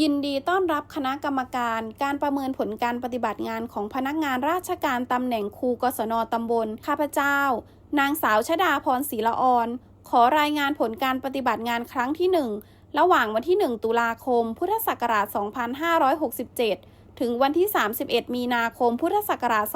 ยินดีต้อนรับคณะกรรมการการประเมินผลการปฏิบัติงานของพนักงานราชการตำแหน่งครูกศนตำบล ข้าพเจ้า นางสาวชดาพรศรีละออนขอรายงานผลการปฏิบัติงานครั้งที่ 1 ระหว่างวันที่ 1 ตุลาคม พุทธศักราช 2567 ถึงวันที่ 31 มีนาคม พุทธศักราช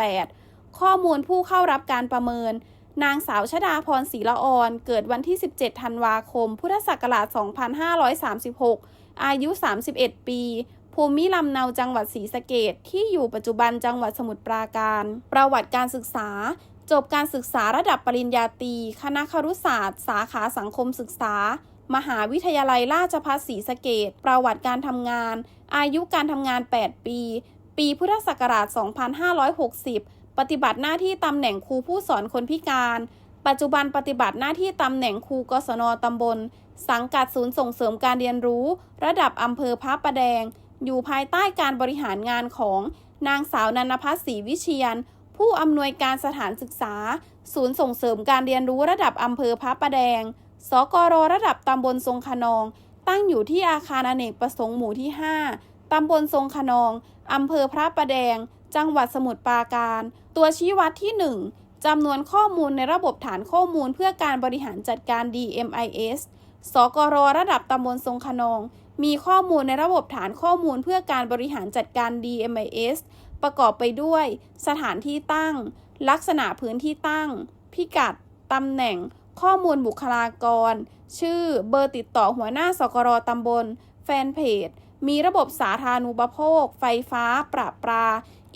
2568 ข้อมูลผู้เข้ารับการประเมิน นางสาวชดาพรศรีละออนเกิดวันที่ 17 ธันวาคม พุทธศักราช 2536 อายุ 31 ปี ภูมิลำเนาจังหวัดศรีสะเกดที่อยู่ปัจจุบันจังหวัดสมุทรปราการ ประวัติการศึกษา จบการศึกษาระดับปริญญาตรี คณะครุศาสตร์ สาขาสังคมศึกษา มหาวิทยาลัยราชภัฏศรีสะเกดประวัติการทำงาน อายุการทำงาน 8 ปี ปีพุทธศักราช 2560 ปฏิบัติหน้าที่ตำแหน่งครูผู้สอนคนพิการ ปัจจุบันปฏิบัติหน้าที่ตำแหน่งครูกศนตำบล สังกัดศูนย์ส่งเสริมการเรียนรู้ ระดับอำเภอพระประแดง อยู่ภายใต้การบริหารงานของนางสาวนันพัฒน์ศรีวิเชียน ผู้อำนวยการสถานศึกษา ศูนย์ส่งเสริมการเรียนรู้ระดับอำเภอพระประแดง สกรระดับตำบลทรงขนอง ตั้งอยู่ที่อาคารอเนกประสงค์หมู่ที่ 5ตำบลทรงขนอง อำเภอพระประแดง จังหวัดสมุทรปราการ ตัวชี้วัดที่ 1จำนวนข้อมูลในระบบฐานข้อมูลเพื่อการบริหารจัดการ DMIS สกรระดับตำบลทรงขนอง มีข้อมูลในระบบฐานข้อมูลเพื่อการบริหารจัดการ DMIS ประกอบไปด้วย สถานที่ตั้ง ลักษณะพื้นที่ตั้ง พิกัด ตำแหน่ง ข้อมูลบุคลากร ชื่อ เบอร์ติดต่อหัวหน้าสกรตำบล แฟนเพจ มีระบบสาธารณูปโภค ไฟฟ้า ประปา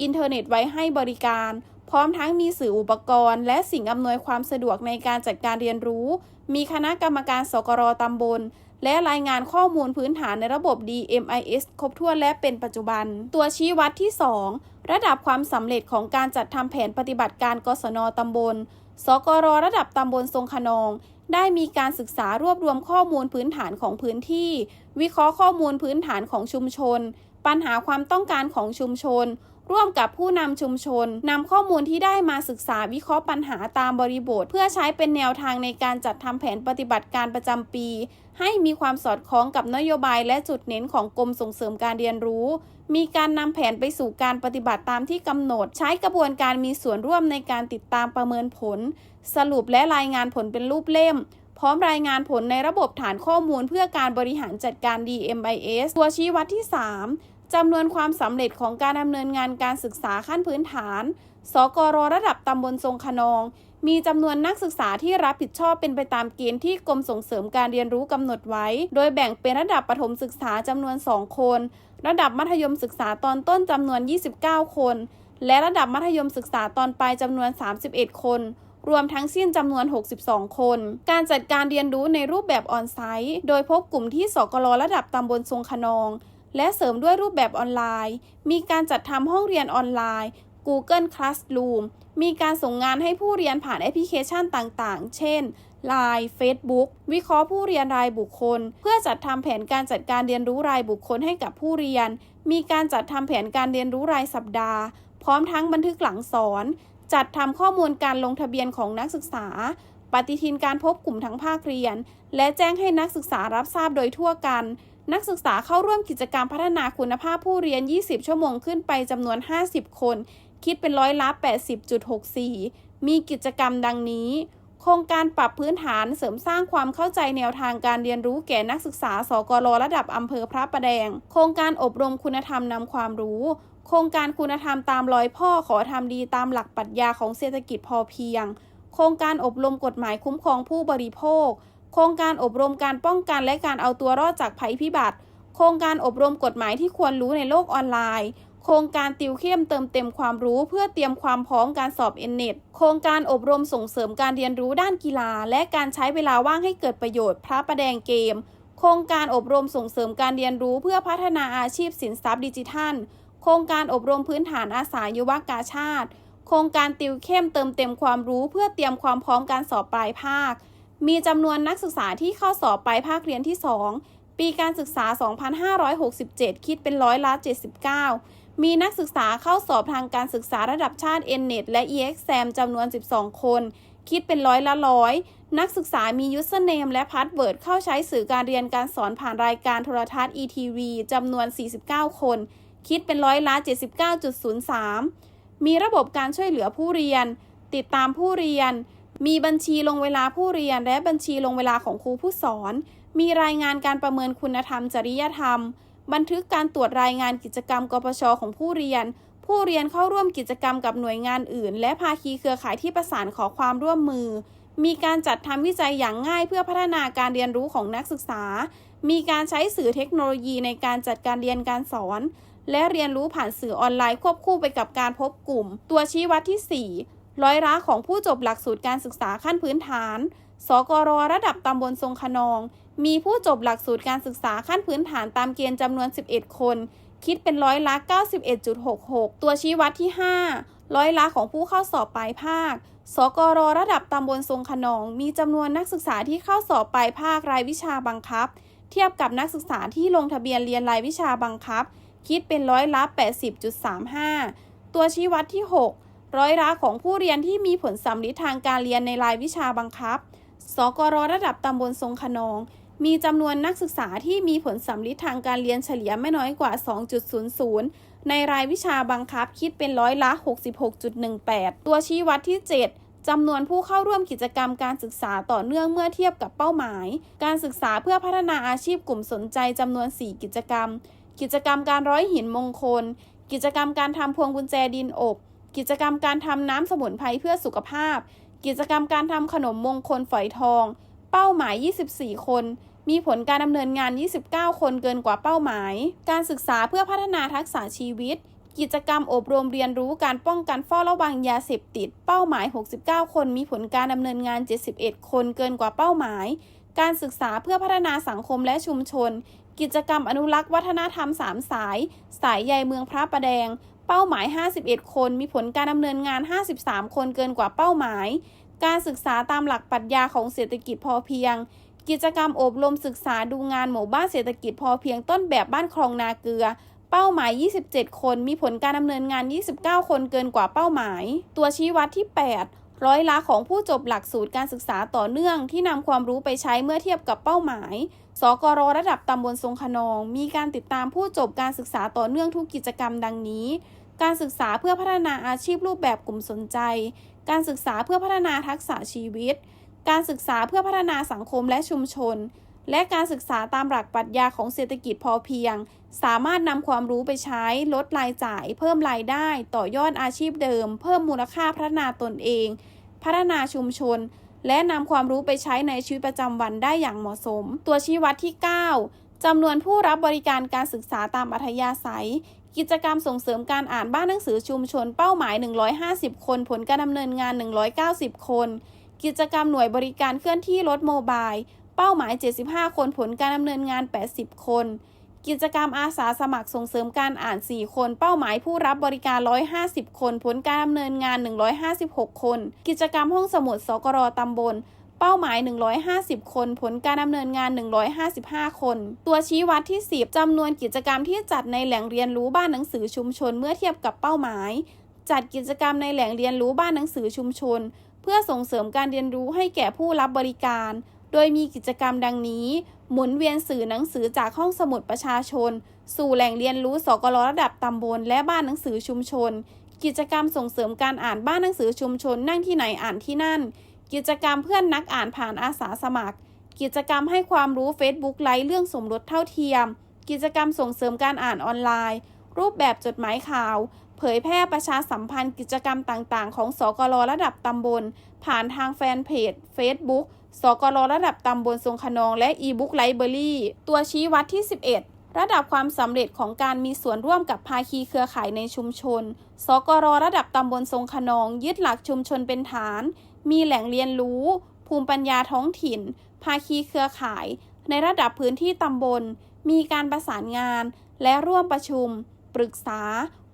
อินเทอร์เน็ตไว้ให้บริการ พร้อมทั้งมีสื่ออุปกรณ์ และสิ่งอำนวยความสะดวกในการจัดการเรียนรู้ มีคณะกรรมการสกรตำบล และรายงานข้อมูลพื้นฐานในระบบ DMIS ครบถ้วนและเป็นปัจจุบัน ตัวชี้วัดที่ 2 ระดับความสำเร็จของการจัดทำแผนปฏิบัติการกศนตำบล สกรระดับตำบลทรงขนองได้มีการศึกษารวบรวมข้อมูลพื้นฐานของพื้นที่ วิเคราะห์ข้อมูลพื้นฐานของชุมชน ปัญหาความต้องการของชุมชน ร่วมกับผู้นำชุมชนนำข้อมูลที่ได้มาศึกษาวิเคราะห์ปัญหาตามบริบท เพื่อใช้เป็นแนวทางในการจัดทำแผนปฏิบัติการประจำปี ให้มีความสอดคล้องกับนโยบายและจุดเน้นของกรมส่งเสริมการเรียนรู้ มีการนำแผนไปสู่การปฏิบัติตามที่กำหนด ใช้กระบวนการมีส่วนร่วมในการติดตามประเมินผล สรุปและรายงานผลเป็นรูปเล่มพร้อมรายงานผลในระบบฐานข้อมูลเพื่อการบริหารจัดการ DMIS ตัวชี้วัดที่ 3 จำนวนความสำเร็จของการดำเนินงานการศึกษาขั้นพื้นฐาน สกรระดับตำบลทรงขนอง มีจำนวนนักศึกษาที่รับผิดชอบเป็นไปตามเกณฑ์ที่กรมส่งเสริมการเรียนรู้กำหนดไว้ โดยแบ่งเป็นระดับประถมศึกษาจำนวน 2 คน ระดับมัธยมศึกษาตอนต้นจำนวน 29 คน และระดับมัธยมศึกษาตอนปลายจำนวน 31 คน รวมทั้งสิ้นจำนวน 62 คน การจัดการเรียนรู้ในรูปแบบออนไซต์ โดยพบกลุ่มที่สกรระดับตำบลทรงขนอง และเสริมด้วยรูปแบบออนไลน์ มีการจัดทำห้องเรียนออนไลน์ Google Classroom มีการส่งงานให้ผู้เรียนผ่านแอปพลิเคชันต่างๆ เช่น Line Facebook วิเคราะห์ผู้เรียนรายบุคคล เพื่อจัดทำแผนการจัดการเรียนรู้รายบุคคลให้กับผู้เรียน มีการจัดทำแผนการเรียนรู้รายสัปดาห์ พร้อมทั้งบันทึกหลังสอน จัดทำข้อมูลการลงทะเบียนของนักศึกษา ปฏิทินการพบกลุ่มทั้งภาคเรียน และแจ้งให้นักศึกษารับทราบโดยทั่วกัน นักศึกษาเข้าร่วมกิจกรรมพัฒนาคุณภาพผู้เรียน 20 ชั่วโมงขึ้นไปจำนวน 50 คน คิดเป็นร้อยละ 80.64 มีกิจกรรมดังนี้ โครงการปรับพื้นฐานเสริมสร้างความเข้าใจแนวทางการเรียนรู้แก่นักศึกษา สกรระดับอำเภอพระประแดง โครงการอบรมคุณธรรมนำความรู้ โครงการคุณธรรมตามรอยพ่อขอทำดีตามหลักปรัชญาของเศรษฐกิจพอเพียง โครงการอบรมกฎหมายคุ้มครองผู้บริโภค โครงการอบรมการป้องกันและการเอาตัวรอดจากภัยพิบัติ โครงการอบรมกฎหมายที่ควรรู้ในโลกออนไลน์ โครงการติวเข้มเติมเต็มความรู้เพื่อเตรียมความพร้อมการสอบเอ็นเน็ตโครงการอบรมส่งเสริมการเรียนรู้ด้านกีฬา และการใช้เวลาว่างให้เกิดประโยชน์ พระประแดงเกม โครงการอบรมส่งเสริมการเรียนรู้เพื่อพัฒนาอาชีพสินทรัพย์ดิจิทัล โครงการอบรมพื้นฐานอาสายุวกาชาติ โครงการติวเข้มเติมเต็มความรู้เพื่อเตรียมความพร้อมการสอบปลายภาค มีจำนวนนักศึกษาที่เข้าสอบไปภาคเรียนที่ 2 ปีการศึกษา 2567 คิดเป็นร้อยละ 79 มีนักศึกษาเข้าสอบทางการศึกษาระดับชาติ n n e t และ EXAM จำนวน 12 คน คิดเป็นร้อยละร้อย นักศึกษามียูสเนมและพาสเวิร์ดเข้าใช้สื่อการเรียนการสอนผ่านรายการโทรทัศน์ ETV จำนวน 49 คน คิดเป็นร้อยละ 79.03 มีระบบการช่วยเหลือผู้เรียน ติดตามผู้เรียน มีบัญชีลงเวลาผู้เรียนและบัญชีลงเวลาของครูผู้สอน มีรายงานการประเมินคุณธรรม จริยธรรม บันทึกการตรวจรายงานกิจกรรมกปชของผู้เรียน ผู้เรียนเข้าร่วมกิจกรรมกับหน่วยงานอื่น และภาคีเครือข่ายที่ประสานขอความร่วมมือ มีการจัดทำวิจัยอย่างง่ายเพื่อพัฒนาการเรียนรู้ของนักศึกษา มีการใช้สื่อเทคโนโลยีในการจัดการเรียนการสอน และเรียนรู้ผ่านสื่อออนไลน์ควบคู่ไปกับการพบกลุ่ม ตัวชี้วัดที่ 4 ร้อยละของผู้จบหลักสูตรการศึกษาขั้นพื้นฐาน สกรระดับตำบลทรงขนอง มีผู้จบหลักสูตรการศึกษาขั้นพื้นฐานตามเกณฑ์จำนวน 11 คน คิดเป็นร้อยละ 91.66 ตัวชี้วัดที่ 5 ร้อยละของผู้เข้าสอบปลายภาค สกรระดับตำบลทรงขนอง มีจำนวนนักศึกษาที่เข้าสอบปลายภาครายวิชาบังคับ เทียบกับนักศึกษาที่ลงทะเบียนเรียนรายวิชาบังคับ คิดเป็นร้อยละ 80.35 ตัวชี้วัดที่ 6 ร้อยละของผู้เรียนที่มีผลสำลิดทางการเรียนในรายวิชาบังคับ สกรระดับตำบลทรงขนอง มีจำนวนนักศึกษาที่มีผลสำลิดทางการเรียนเฉลี่ยไม่น้อยกว่า 2.00 ในรายวิชาบังคับคิดเป็นร้อยละ 66.18 ตัวชี้วัดที่ 7จำนวนผู้เข้าร่วมกิจกรรมการศึกษาต่อเนื่องเมื่อเทียบกับเป้าหมาย การศึกษาเพื่อพัฒนาอาชีพกลุ่มสนใจจำนวน 4 กิจกรรม กิจกรรมการร้อยหินมงคล กิจกรรมการทำพวงกุญแจดินอบ กิจกรรมการทำน้ำสมุนไพรเพื่อสุขภาพ กิจกรรมการทำขนมมงคลฝอยทอง เป้าหมาย 24 คน มีผลการดำเนินงาน 29 คนเกินกว่าเป้าหมาย การศึกษาเพื่อพัฒนาทักษะชีวิต กิจกรรมอบรมเรียนรู้การป้องกันเฝ้าระวังยาเสพติด เป้าหมาย 69 คน มีผลการดำเนินงาน 71 คนเกินกว่าเป้าหมาย การศึกษาเพื่อพัฒนาสังคมและชุมชน กิจกรรมอนุรักษ์วัฒนธรรม3สาย สายใยเมืองพระประแดง เป้าหมาย 51 คน มีผลการดำเนินงาน 53 คนเกินกว่าเป้าหมาย การศึกษาตามหลักปรัชญาของเศรษฐกิจพอเพียง กิจกรรมอบรมศึกษาดูงานหมู่บ้านเศรษฐกิจพอเพียงต้นแบบบ้านคลองนาเกลือ เป้าหมาย 27 คน มีผลการดำเนินงาน 29 คนเกินกว่าเป้าหมาย ตัวชี้วัดที่ 8 ร้อยละของผู้จบหลักสูตรการศึกษาต่อเนื่องที่นำความรู้ไปใช้เมื่อเทียบกับเป้าหมาย สกรระดับตำบลทรงขนอง มีการติดตามผู้จบการศึกษาต่อเนื่องทุกกิจกรรมดังนี้ การศึกษาเพื่อพัฒนาอาชีพรูปแบบกลุ่มสนใจ การศึกษาเพื่อพัฒนาทักษะชีวิต การศึกษาเพื่อพัฒนาสังคมและชุมชน และการศึกษาตามหลักปรัชญาของเศรษฐกิจพอเพียง สามารถนำความรู้ไปใช้ลดรายจ่าย เพิ่มรายได้ ต่อยอดอาชีพเดิม เพิ่มมูลค่าพัฒนาตนเอง พัฒนาชุมชน และนำความรู้ไปใช้ในชีวิตประจำวันได้อย่างเหมาะสม ตัวชี้วัดที่ 9จำนวนผู้รับบริการการศึกษาตามอัธยาศัย กิจกรรมส่งเสริมการอ่านบ้านหนังสือชุมชน เป้าหมาย 150 คน ผลการดำเนินงาน 190 คน กิจกรรมหน่วยบริการเคลื่อนที่รถโมบาย เป้าหมาย 75 คนผลการดำเนินงาน 80 คน กิจกรรมอาสาสมัครส่งเสริมการอ่าน 4 คน เป้าหมายผู้รับบริการ 150 คน ผลการดำเนินงาน 156 คน กิจกรรมห้องสมุดสกรตำบลเป้าหมาย 150 คน ผลการดำเนินงาน 155 คน ตัวชี้วัดที่ 10จำนวนกิจกรรมที่จัดในแหล่งเรียนรู้บ้านหนังสือชุมชนเมื่อเทียบกับเป้าหมาย จัดกิจกรรมในแหล่งเรียนรู้บ้านหนังสือชุมชน เพื่อส่งเสริมการเรียนรู้ให้แก่ผู้รับบริการ โดยมีกิจกรรมดังนี้ หมุนเวียนสื่อหนังสือจากห้องสมุดประชาชน สู่แหล่งเรียนรู้สกลระดับตำบลและบ้านหนังสือชุมชน กิจกรรมส่งเสริมการอ่านบ้านหนังสือชุมชนนั่งที่ไหนอ่านที่นั่น กิจกรรมเพื่อนนักอ่านผ่านอาสาสมัคร กิจกรรมให้ความรู้ Facebook ไลฟ์เรื่องสมรสเท่าเทียม กิจกรรมส่งเสริมการอ่านออนไลน์ รูปแบบจดหมายข่าวเผยแพร่ประชาสัมพันธ์กิจกรรมต่าง ๆ ของสกลระดับตำบล ผ่านทางแฟนเพจ Facebook สกลระดับตำบลทรงขนองและอีบุ๊กไลเบรารีตัวชี้วัดที่ 11 ระดับความสำเร็จของการมีส่วนร่วมกับภาคีเครือข่ายในชุมชน สกรระดับตำบลทรงขนอง ยึดหลักชุมชนเป็นฐาน มีแหล่งเรียนรู้ ภูมิปัญญาท้องถิ่น ภาคีเครือข่าย ในระดับพื้นที่ตำบล มีการประสานงาน และร่วมประชุม ปรึกษา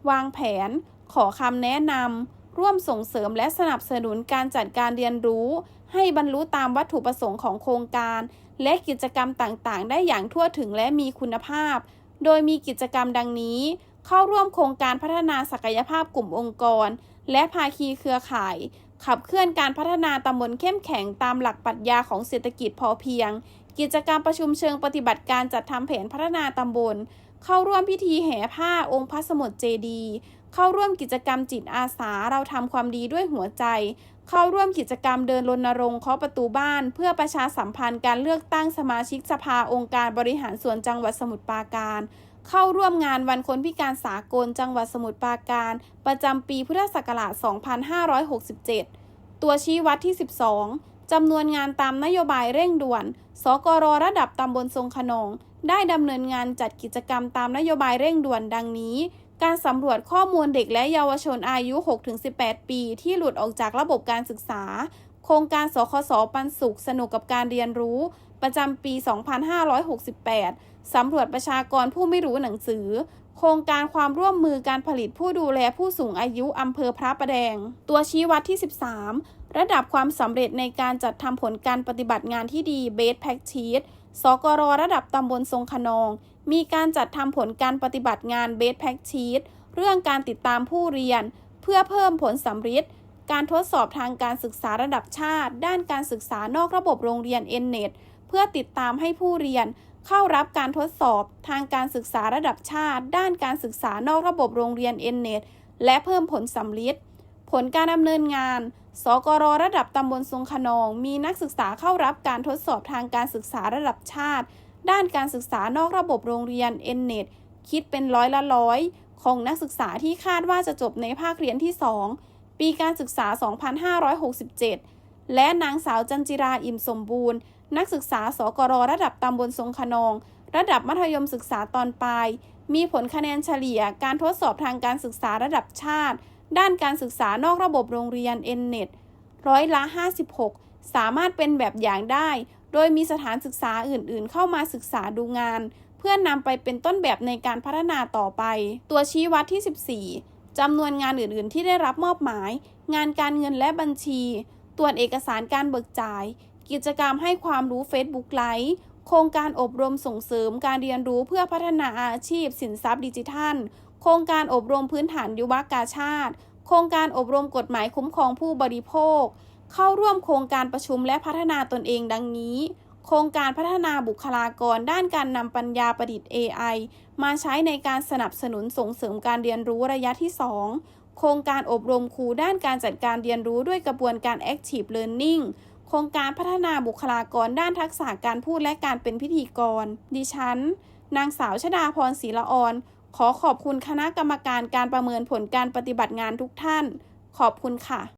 วางแผน ขอคำแนะนำร่วมส่งเสริมและสนับสนุนการจัดการเรียนรู้ ให้บรรลุตามวัตถุประสงค์ของโครงการ และกิจกรรมต่างๆ ได้อย่างทั่วถึงและมีคุณภาพ โดยมีกิจกรรมดังนี้ เข้าร่วมโครงการพัฒนาศักยภาพกลุ่มองค์กร และภาคีเครือข่าย ขับเคลื่อนการพัฒนาตำบลเข้มแข็งตามหลักปรัชญาของเศรษฐกิจพอเพียง กิจกรรมประชุมเชิงปฏิบัติการจัดทำแผนพัฒนาตำบล เข้าร่วมพิธีแห่ผ้าองค์พระสมุทรเจดีเข้าร่วมกิจกรรมจิตอาสาเราทำความดีด้วยหัวใจ เข้าร่วมกิจกรรมเดินรณรงค์เคาะประตูบ้าน เพื่อประชาสัมพันธ์การเลือกตั้งสมาชิกสภาองค์การบริหารส่วนจังหวัดสมุทรปราการ เข้าร่วมงานวันคนพิการสากลจังหวัดสมุทรปราการ ประจำปีพุทธศักราช 2567 ตัวชี้วัดที่ 12 จำนวนงานตามนโยบายเร่งด่วน สกรระดับตำบลทรงขนองได้ดำเนินงานจัดกิจกรรมตามนโยบายเร่งด่วนดังนี้ การสำรวจข้อมูลเด็กและเยาวชนอายุ 6-18 ปี ที่หลุดออกจากระบบการศึกษา โครงการสคสปันสุขสนุกกับการเรียนรู้ ประจำปี 2568 สำรวจประชากรผู้ไม่รู้หนังสือ โครงการความร่วมมือการผลิตผู้ดูแลผู้สูงอายุอำเภอพระประแดง ตัวชี้วัดที่ 13 ระดับความสำเร็จในการจัดทำผลการปฏิบัติงานที่ดี Best Practice สกรระดับตำบลทรงขนอง มีการจัดทำผลการปฏิบัติงาน Best Practice เรื่องการติดตามผู้เรียน เพื่อเพิ่มผลสำฤทธิ์การทดสอบทางการศึกษาระดับชาติ ด้านการศึกษานอกระบบโรงเรียน Nnet เพื่อติดตามให้ผู้เรียน เข้ารับการทดสอบทางการศึกษาระดับชาติ ด้านการศึกษานอกระบบโรงเรียน Nnet และเพิ่มผลสำฤทธิ์ผลการดำเนินงาน สกรระดับตำบลทรงขนอง มีนักศึกษาเข้ารับการทดสอบทางการศึกษาระดับชาติ ด้านการศึกษานอกระบบโรงเรียน Nnet คิดเป็นร้อยละร้อยของนักศึกษาที่คาดว่าจะจบในภาคเรียนที่ 2 ปีการศึกษา 2567 และนางสาวจันจิราอิ่มสมบูรณ์ นักศึกษาสกรระดับตำบลทรงขนอง ระดับมัธยมศึกษาตอนปลาย มีผลคะแนนเฉลี่ยการทดสอบทางการศึกษาระดับชาติ ด้านการศึกษานอกระบบโรงเรียน Nnet ร้อยละ 56 สามารถเป็นแบบอย่างได้ โดยมีสถานศึกษาอื่นๆ เข้ามาศึกษาดูงาน เพื่อนนำไปเป็นต้นแบบในการพัฒนาต่อไป ตัวชี้วัดที่ 14จำนวนงานอื่นๆ ที่ได้รับมอบหมาย งานการเงินและบัญชี ตรวจเอกสารการเบิกจ่าย กิจกรรมให้ความรู้ Facebook ไลฟ์โครงการอบรมส่งเสริมการเรียนรู้เพื่อพัฒนาอาชีพ สินทรัพย์ดิจิทัล โครงการอบรมพื้นฐานยุวกาชาติ โครงการอบรมกฎหมายคุ้มครองผู้บริโภค เข้าร่วมโครงการประชุมและพัฒนาตนเองดังนี้ โครงการพัฒนาบุคลากรด้านการนำปัญญาประดิษฐ์ AI มาใช้ในการสนับสนุนส่งเสริมการเรียนรู้ระยะที่ 2 โครงการอบรมครูด้านการจัดการเรียนรู้ด้วยกระบวนการ Active Learning โครงการพัฒนาบุคลากรด้านทักษะการพูดและการเป็นพิธีกร ดิฉัน นางสาวชดาพรศรีละออน ขอขอบคุณคณะกรรมการการประเมินผลการปฏิบัติงานทุกท่าน ขอบคุณค่ะ